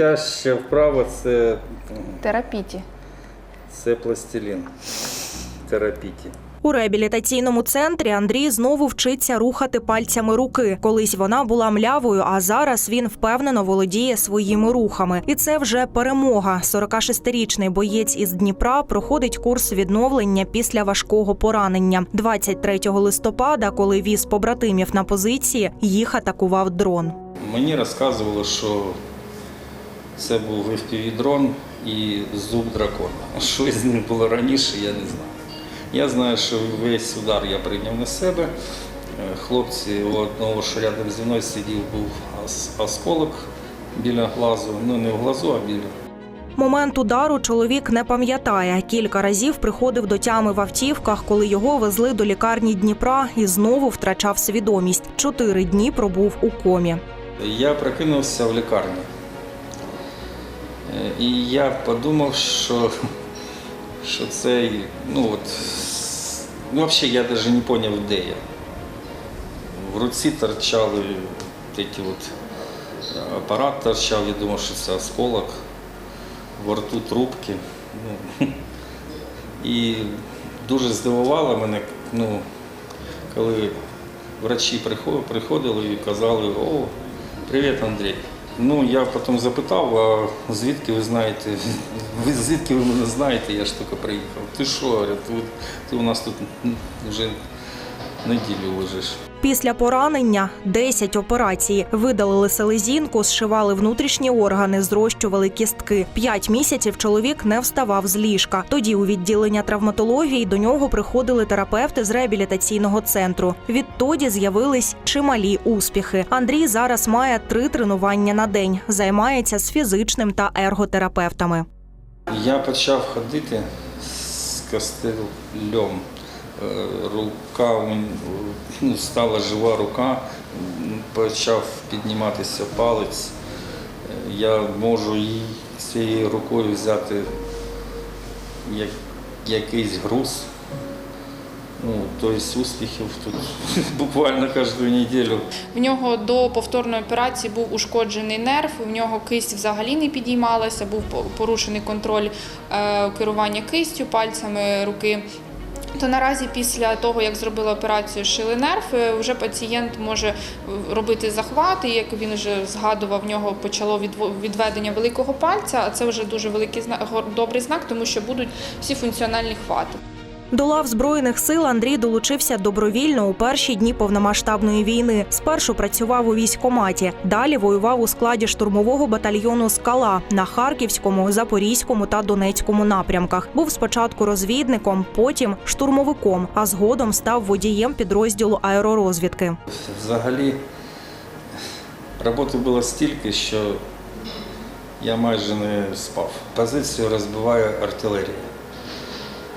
Найтяжча вправа це, Терапіті. це пластилін терапіті. У реабілітаційному центрі Андрій знову вчиться рухати пальцями руки. Колись вона була млявою, а зараз він впевнено володіє своїми рухами. І це вже перемога. 46-річний боєць із Дніпра проходить курс відновлення після важкого поранення. 23 листопада, коли віз побратимів на позиції, їх атакував дрон. Мені розказували, що це був fpv дрон і зуб дракона. Що з ним було раніше, я не знаю. Я знаю, що весь удар я прийняв на себе. Е, Хлопці, у одного, що рядом зі мною сидів, був осколок біля глазу. Ну не в глазу, а біля. Момент удару чоловік не пам'ятає. Кілька разів приходив до тями в автівках, коли його везли до лікарні Дніпра і знову втрачав свідомість. Чотири дні пробув у комі. Я прокинувся в лікарні. Е, І я подумав, що, що це, ну от, ну, взагалі я навіть не зрозумів, де я. В руці торчали такі от, е, апарат торчав, я думав, що це осколок, во рту трубки. Ну, і дуже здивувало мене, ну, коли врачі приходили і казали, о, привіт, Андрій. Ну, я потім запитав, а звідки ви знаєте, ви звідки ви мене знаєте, я ж тільки приїхав. Ти що, ти, ти у нас тут вже неділю лежиш. Після поранення 10 операцій. Видалили селезінку, зшивали внутрішні органи, зрощували кістки. П'ять місяців чоловік не вставав з ліжка. Тоді у відділення травматології до нього приходили терапевти з реабілітаційного центру. Відтоді з'явились чималі успіхи. Андрій зараз має три тренування на день. Займається з фізичним та ерготерапевтами. Я почав ходити з костелем. Рука ну, стала жива рука, почав підніматися палець. Я можу її цією рукою взяти як, якийсь груз. Ну, тобто успіхів тут буквально кожну неділю. В нього до повторної операції був ушкоджений нерв, в нього кисть взагалі не підіймалася, був порушений контроль е, керування кистю пальцями руки. То наразі після того, як зробили операцію шили нерв, е, вже пацієнт може е, робити захвати. Як він вже згадував, в нього почало відведення великого пальця, а це вже дуже великий добрий знак, тому що будуть всі функціональні хвати. До лав збройних сил Андрій долучився добровільно у перші дні повномасштабної війни. Спершу працював у військкоматі, далі воював у складі штурмового батальйону Скала на Харківському, Запорізькому та Донецькому напрямках. Був спочатку розвідником, потім штурмовиком, а згодом став водієм підрозділу аеророзвідки. Взагалі роботи було стільки, що я майже не спав. Позицію розбиває артилерія.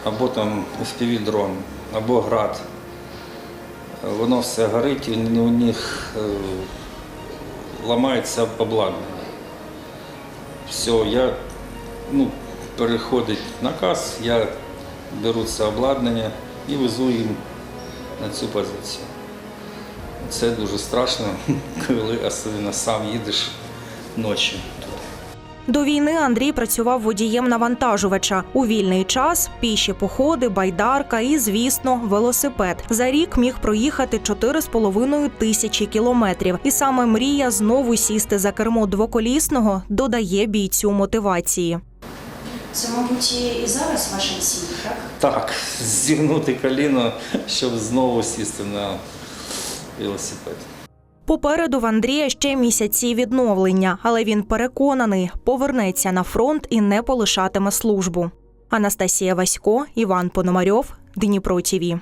Або там fpv дрон, або град. Воно все горить, і у них е, ламається обладнання. Все, я ну, переходить наказ, я беру це обладнання і везу їм на цю позицію. Це дуже страшно, коли особливо сам їдеш ночі. До війни Андрій працював водієм навантажувача. У вільний час піші походи, байдарка і, звісно, велосипед. За рік міг проїхати 4,5 тисячі кілометрів. І саме мрія знову сісти за кермо двоколісного додає бійцю мотивації. Це, мабуть, і зараз ваша ціль, так? Так, зігнути коліно, щоб знову сісти на велосипед. Попереду в Андрія ще місяці відновлення, але він переконаний, повернеться на фронт і не полишатиме службу. Анастасія Васько, Іван Пономарьов, Дніпро ТІВІ.